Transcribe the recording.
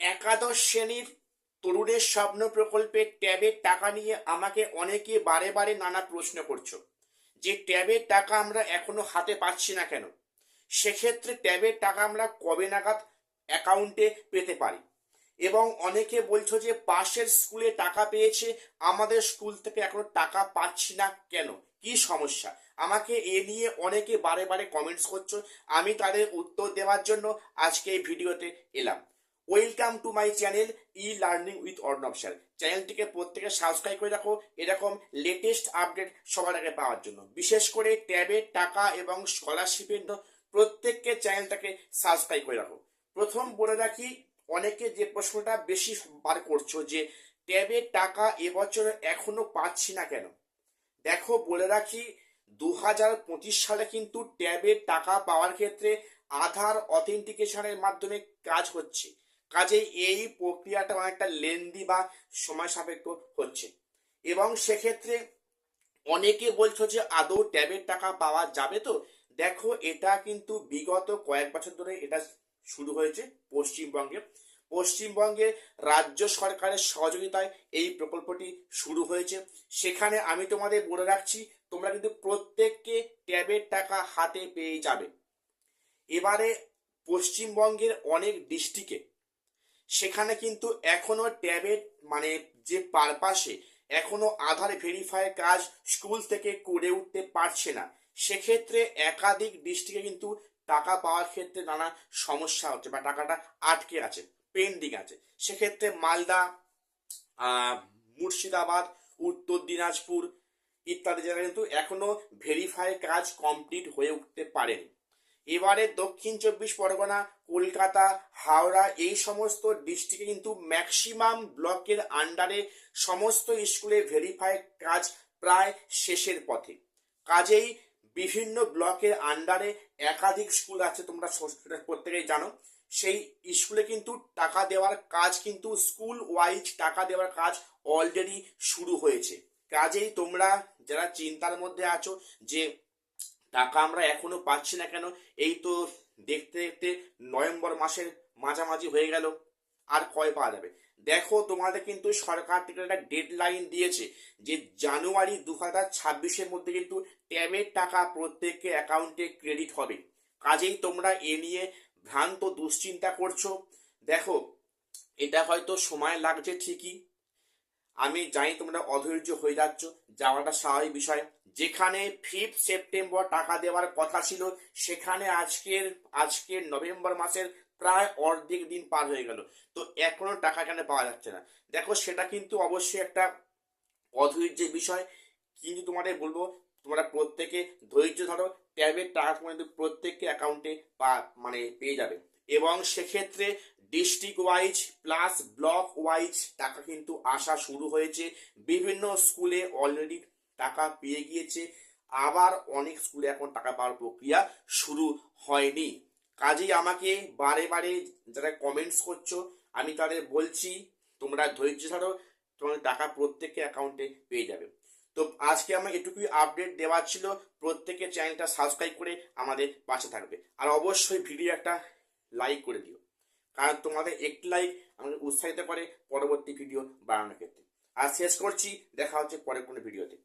একাদশ শ্রেণির তরুণের স্বপ্ন প্রকল্পের ট্যাবের টাকা নিয়ে আমাকে অনেকে বারে বারে নানা প্রশ্ন করছ। যে ট্যাবের টাকা আমরা এখনও হাতে পাচ্ছি না কেন? সেক্ষেত্রে ট্যাবের টাকা আমরা কবে নাগাদ অ্যাকাউন্টে পেতে পারি? এবং অনেকে বলছো যে পাশের স্কুলে টাকা পেয়েছে, আমাদের স্কুল থেকে এখনও টাকা পাচ্ছি না কেন? কি সমস্যা? আমাকে এ নিয়ে অনেকে বারে বারে কমেন্টস করছ। আমি তাদের উত্তর দেওয়ার জন্য আজকে এই ভিডিওতে এলাম। Welcome to my channel e learning with Arnab sir চ্যানেলটিকে প্রত্যেকে সাবস্ক্রাইব করে রাখো। এরকম লেটেস্ট আপডেট সবার আগে পাওয়ার জন্য। বিশেষ করে ট্যাবের টাকা এবং স্কলারশিপের প্রত্যেককে চ্যানেলটাকে সাবস্ক্রাইব করে রাখো। প্রথম বলে রাখি, অনেকে যে প্রশ্নটা বেশি বার করছ যে ট্যাবের টাকা এবছর এখনও পাচ্ছি না কেন? দেখো, বলে রাখি দু হাজার পঁচিশ সালে কিন্তু ট্যাবের টাকা পাওয়ার ক্ষেত্রে আধার অথেন্টিকেশনের মাধ্যমে কাজ হচ্ছে। কাজেই এই প্রক্রিয়াটা অনেকটা লেন্দি বা সময় সাপেক্ষ হচ্ছে। এবং সেক্ষেত্রে অনেকে বলছো যে, আদৌ ট্যাবের টাকা পাওয়া যাবে তো? দেখো, এটা কিন্তু বিগত কয়েক বছর ধরে এটা শুরু হয়েছে পশ্চিমবঙ্গে। পশ্চিমবঙ্গে রাজ্য সরকারের সহযোগিতায় এই প্রকল্পটি শুরু হয়েছে। সেখানে আমি তোমাদের বলে রাখছি, তোমরা কিন্তু প্রত্যেককে ট্যাবের টাকা হাতে পেয়ে যাবে। এবারে পশ্চিমবঙ্গের অনেক ডিস্ট্রিক্টে সেখানে কিন্তু এখনও ট্যাবের মানে যে পারপাসে এখনও আধার ভেরিফাই কাজ স্কুল থেকে করে উঠতে পারছে না। সেক্ষেত্রে একাধিক ডিস্ট্রিক্টে কিন্তু টাকা পাওয়ার ক্ষেত্রে নানা সমস্যা হচ্ছে বা টাকাটা আটকে আছে পেন্ডিং আছে। সেক্ষেত্রে মালদা মুর্শিদাবাদ, উত্তর দিনাজপুর ইত্যাদি জায়গায় কিন্তু এখনও ভেরিফাই কাজ কমপ্লিট হয়ে উঠতে পারেনি। এবারে দক্ষিণ চব্বিশ পরগনা, কলকাতা, হাওড়া এই সমস্ত ডিস্ট্রিক্টে কিন্তু ম্যাক্সিমাম ব্লকের আন্ডারে সমস্ত স্কুলে ভেরিফাই কাজ প্রায় শেষের পথে। কাজেই বিভিন্ন ব্লকের আন্ডারে একাধিক স্কুল আছে তোমরা প্রত্যেকেই জানো। সেই স্কুলে কিন্তু টাকা দেওয়ার কাজ কিন্তু স্কুল ওয়াইজ টাকা দেওয়ার কাজ অলরেডি শুরু হয়েছে। কাজেই তোমরা যারা চিন্তার মধ্যে আছো যে টাকা আমরা এখনও পাচ্ছি না কেন? এই তো দেখতে দেখতে নভেম্বর মাসের মাঝামাঝি হয়ে গেল। আর কয় পাওয়া যাবে? দেখো, তোমাদের কিন্তু সরকার থেকে একটা ডেড লাইন দিয়েছে যে জানুয়ারি দু হাজার ছাব্বিশের মধ্যে কিন্তু ট্যাবের টাকা প্রত্যেকের অ্যাকাউন্টে ক্রেডিট হবে। কাজেই তোমরা এ নিয়ে ভ্রান্ত দুশ্চিন্তা করছ। দেখো, এটা হয়তো সময় লাগছে ঠিকই আমি জানি তোমরা অধৈর্য হয়ে যাচ্ছ। যাওয়াটা স্বাভাবিক বিষয়। যেখানে ফিফথ সেপ্টেম্বর টাকা দেওয়ার কথা ছিল, সেখানে আজকের আজকের নভেম্বর মাসের প্রায় অর্ধেক দিন পার হয়ে গেল। তো এখনও টাকা এখানে পাওয়া যাচ্ছে না। দেখো, সেটা কিন্তু অবশ্যই একটা অধৈর্যের বিষয়। কিন্তু তোমাদের বলব, তোমরা প্রত্যেকে ধৈর্য ধরো ট্যাবের টাকা কিন্তু প্রত্যেককে অ্যাকাউন্টে পা মানে পেয়ে যাবে। এবং সেক্ষেত্রে district wise plus block wise টাকা কিন্তু আসা শুরু হয়েছে। বিভিন্ন স্কুলে অলরেডি টাকা পেয়ে গিয়েছে। আবার অনেক স্কুলে এখন টাকা পাওয়ার প্রক্রিয়া শুরু হয়নি। কাজেই আমাকে বারে বারে যারা কমেন্টস করছ, আমি তাদের বলছি, তোমরা ধৈর্য ধরো তোমাদের টাকা প্রত্যেকের অ্যাকাউন্টে পেয়ে যাবে। তো আজকে আমার এটুকুই আপডেট দেওয়ার ছিল। প্রত্যেকে চ্যানেলটা সাবস্ক্রাইব করে আমাদের পাশে থাকবে। আর অবশ্যই ভিডিও একটা লাইক করে দিও। কারণ তোমাদের একটি লাইক আমাকে উৎসাহিত করে পরবর্তী ভিডিও বানানোর ক্ষেত্রে। আর শেষ করছি, দেখা হচ্ছে পরের কোনো ভিডিওতে